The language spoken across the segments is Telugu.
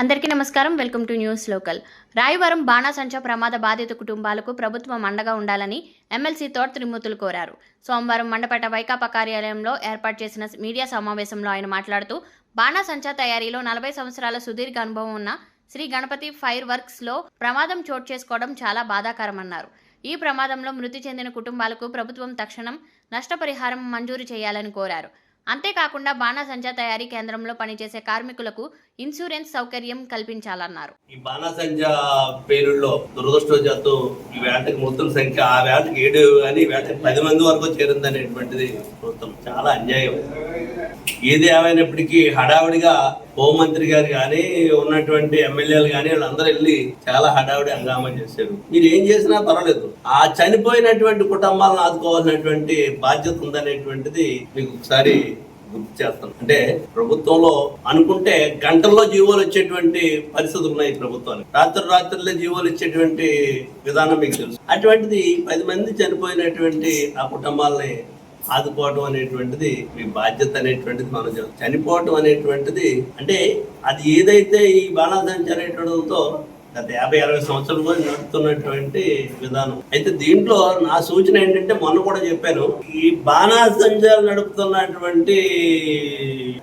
అందరికీ నమస్కారం. Welcome to news local. Rayavaram బాణాసంచా ప్రమాద బాధిత కుటుంబాలకు ప్రభుత్వం అండగా ఉండాలని ఎమ్మెల్సీ తోట త్రిమూర్తులు కోరారు. సోమవారం మండపేట వైకాపా కార్యాలయంలో ఏర్పాటు చేసిన మీడియా సమావేశంలో ఆయన మాట్లాడుతూ బాణాసంచా తయారీలో నలభై సంవత్సరాల సుదీర్ఘ అనుభవం ఉన్న శ్రీ గణపతి ఫైర్ వర్క్స్లో ప్రమాదం చోటు చేసుకోవడం చాలా బాధాకరమన్నారు. ఈ ప్రమాదంలో మృతి చెందిన కుటుంబాలకు ప్రభుత్వం తక్షణం నష్టపరిహారం మంజూరు చేయాలని కోరారు. అంతేకాకుండా బాణాసంచా తయారీ కేంద్రంలో పనిచేసే కార్మికులకు ఇన్సూరెన్స్ సౌకర్యం కల్పించాలన్నారు. ఈ బాణాసంచా పేరుల్లో దురదృష్టవశాత్తు ఈ వేటకి మృతుల సంఖ్య ఆ వేటకి ఏడు అని వేటకి పది మంది వరకు చేరిందనేటువంటిది మొత్తం చాలా అన్యాయం. ఏది ఏమైనప్పటికీ హడావిడిగా హోంమంత్రి గారు కానీ ఉన్నటువంటి ఎమ్మెల్యేలు కానీ వాళ్ళందరూ వెళ్ళి చాలా హడావుడి హంగామా చేశారు. మీరు ఏం చేసినా పర్వాలేదు. ఆ చనిపోయినటువంటి కుటుంబాలను ఆదుకోవాల్సినటువంటి బాధ్యత ఉందనేటువంటిది మీకు ఒకసారి గుర్తు చేస్తాను. అంటే ప్రభుత్వంలో అనుకుంటే గంటల్లో జీవోలు వచ్చేటువంటి పరిస్థితులు ఉన్నాయి ప్రభుత్వానికి. రాత్రి రాత్రులే జీవోలు ఇచ్చేటువంటి విధానం మీకు తెలుసు. అటువంటిది పది మంది చనిపోయినటువంటి ఆ కుటుంబాలని ఆదుకోవటం అనేటువంటిది మీ బాధ్యత అనేటువంటిది మనం చనిపోవటం అనేటువంటిది అంటే అది ఏదైతే ఈ బాణాసంచ అనేటువంటితో గత యాభై అరవై సంవత్సరాలు కూడా నడుపుతున్నటువంటి విధానం. అయితే దీంట్లో నా సూచన ఏంటంటే మొన్న కూడా చెప్పాను ఈ బాణాసంచాలు నడుపుతున్నటువంటి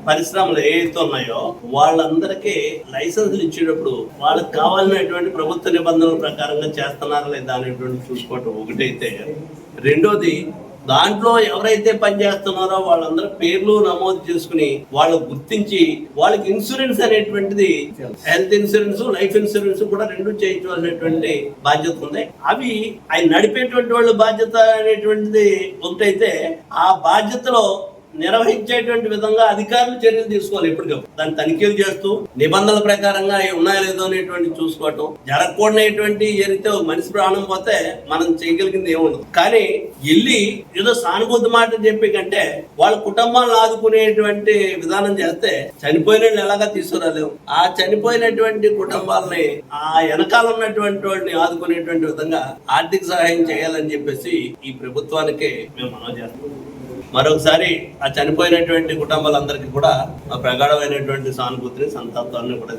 పరిశ్రమలు ఏవైతే ఉన్నాయో వాళ్ళందరికీ లైసెన్సులు ఇచ్చేటప్పుడు వాళ్ళకి కావాలనేటువంటి ప్రభుత్వ నిబంధనల ప్రకారంగా చేస్తున్నారా లేదా అనేటువంటి చూసుకోవటం ఒకటైతే. రెండోది దాంట్లో ఎవరైతే పనిచేస్తున్నారో వాళ్ళందరూ పేర్లు నమోదు చేసుకుని వాళ్ళు గుర్తించి వాళ్ళకి ఇన్సూరెన్స్ అనేటువంటిది హెల్త్ ఇన్సూరెన్స్ లైఫ్ ఇన్సూరెన్స్ కూడా రెండు చేయించవలసినటువంటి బాధ్యత ఉంది. అవి ఆయన నడిపేటువంటి వాళ్ళ బాధ్యత అనేటువంటిది ఒకటైతే ఆ బాధ్యతలో నిర్వహించేటువంటి విధంగా అధికారులు చర్యలు తీసుకోవాలి ఎప్పటికప్పుడు దాన్ని తనిఖీలు చేస్తూ నిబంధనల ప్రకారంగా అవి ఉన్నాయో లేదో అనేటువంటి చూసుకోవటం జరగకూడనటువంటి ఏదైతే మనిషి ప్రాణం పోతే మనం చేయగలిగింది ఏముండదు కానీ వెళ్ళి ఏదో సానుభూతి మాట చెప్పి కంటే వాళ్ళ కుటుంబాలను ఆదుకునేటువంటి విధానం చేస్తే చనిపోయిన ఎలాగా తీసుకురాలేము? ఆ చనిపోయినటువంటి కుటుంబాలని ఆ వెనకాల ఉన్నటువంటి వాడిని ఆదుకునేటువంటి విధంగా ఆర్థిక సహాయం చేయాలని చెప్పేసి ఈ ప్రభుత్వానికి మేము మనం చేస్తాం మరొకసారి ఆ చనిపోయినటువంటి కుటుంబాలందరికీ కూడా ప్రగాఢమైనటువంటి సానుభూతిని సంతాపాన్ని కూడా